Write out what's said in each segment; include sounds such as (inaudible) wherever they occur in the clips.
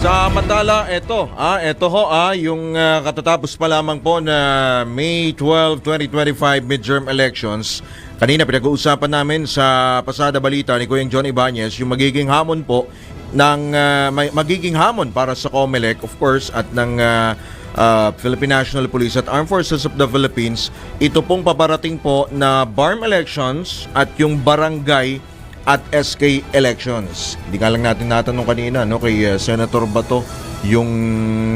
Samantala, eto, ah, eto ho, ah, yung ah, katatapos pa lamang po na May 12, 2025 midterm elections. Kanina pinag-uusapan namin sa pasada balita ni Kuyang John Ibanez yung magiging hamon po ng may, magiging hamon para sa COMELEC of course at ng ah, ah, Philippine National Police at Armed Forces of the Philippines. Ito pong paparating po na BARM elections at yung barangay at SK elections. Hindi nga lang natin natanong kanina no kay uh, Senator Bato yung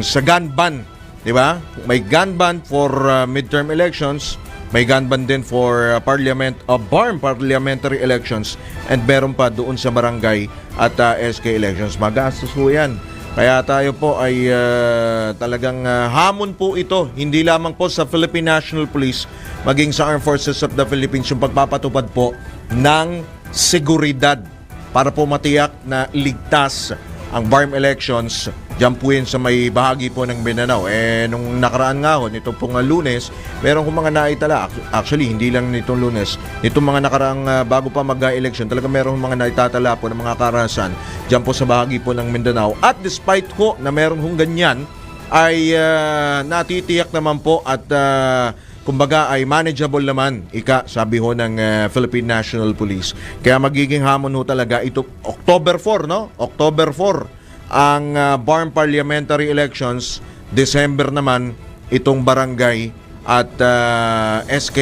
sa gun ban, 'di ba? May gun ban for uh, midterm elections, may gun ban din for uh, parliament uh, barn parliamentary elections and meron pa doon sa barangay at uh, SK elections. Magastos 'yan. Kaya tayo po ay uh, talagang uh, hamon po ito, hindi lamang po sa Philippine National Police, maging sa Armed Forces of the Philippines yung pagpapatupad po ng seguridad para po matiyak na ligtas ang BARM elections Diyan po yun sa may bahagi po ng Mindanao. Eh, nung nakaraan nga ho, nito pong uh, lunes, meron kong mga naitala. Ac- Actually, hindi lang nitong lunes. Nitong mga nakaraang uh, bago pa mag-election, talaga meron mga naitatala po ng mga karahasan diyan po sa bahagi po ng Mindanao. At despite ko na meron hong ganyan, ay uh, natitiyak naman po at uh, kumbaga ay manageable naman, ika, sabi ho ng uh, Philippine National Police. Kaya magiging hamon ho talaga ito October 4, no? October 4 ang uh, Barn Parliamentary Elections, December naman itong barangay at uh, SK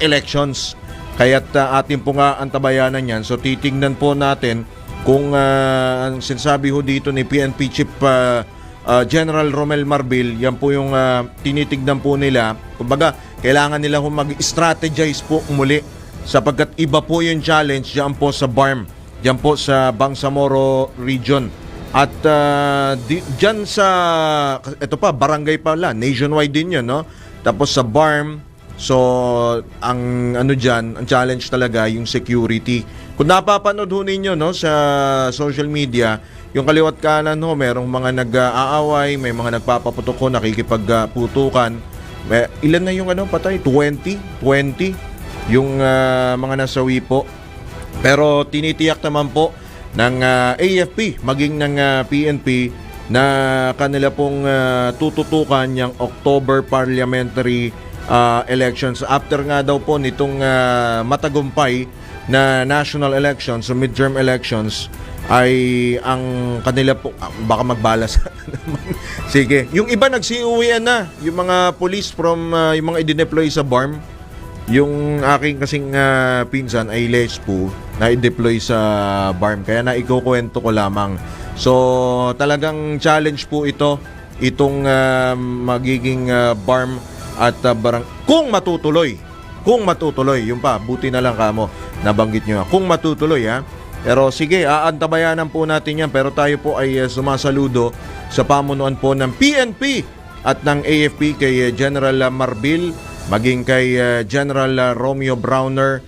elections. Kaya't uh, atin po nga ang tabayanan yan. So titingnan po natin kung uh, ang sinasabi ho dito ni PNP Chief uh, uh, General Romel Marbil, yan po yung uh, tinitignan po nila. Kumbaga, kailangan nila mag-strategize po muli sapagkat iba po yung challenge diyan po sa BARM, diyan po sa Bangsamoro region. At uh, di, dyan sa, ito pa, barangay pala, nationwide din yun, no? Tapos sa BARM, so ang ano dyan, ang challenge talaga yung security. Kung napapanood ho ninyo, no, sa social media, yung kaliwat kanan ho, merong mga nag-aaway, may mga nagpapaputok ho, nakikipagputukan. May, ilan na yung ano, patay? 20? 20? Yung ah, mga nasawi po. Pero tinitiyak naman po ng ah, AFP maging ng ah, PNP na kanila pong ah, tututukan yung October parliamentary ah, elections. After nga daw po nitong ah, matagumpay na national elections so midterm elections ay ang kanila po ah, baka magbalas (laughs) sige. Yung iba nagsiuwian na. Yung mga police from ah, yung mga i-deploy sa BARM. Yung aking kasing ah, pinsan ay Lespo na i-deploy sa BARM. Kaya na ikukwento ko lamang. So talagang challenge po ito itong ah, magiging ah, BARM at ah, barang kung matutuloy. Kung matutuloy, yung pa, buti na lang kamo nabanggit nyo. Kung matutuloy ha. Pero sige, aantabayanan po natin yan. Pero tayo po ay ah, sumasaludo sa pamunuan po ng PNP at ng AFP kay ah, General Marbil maging kay uh, General uh, Romeo Browner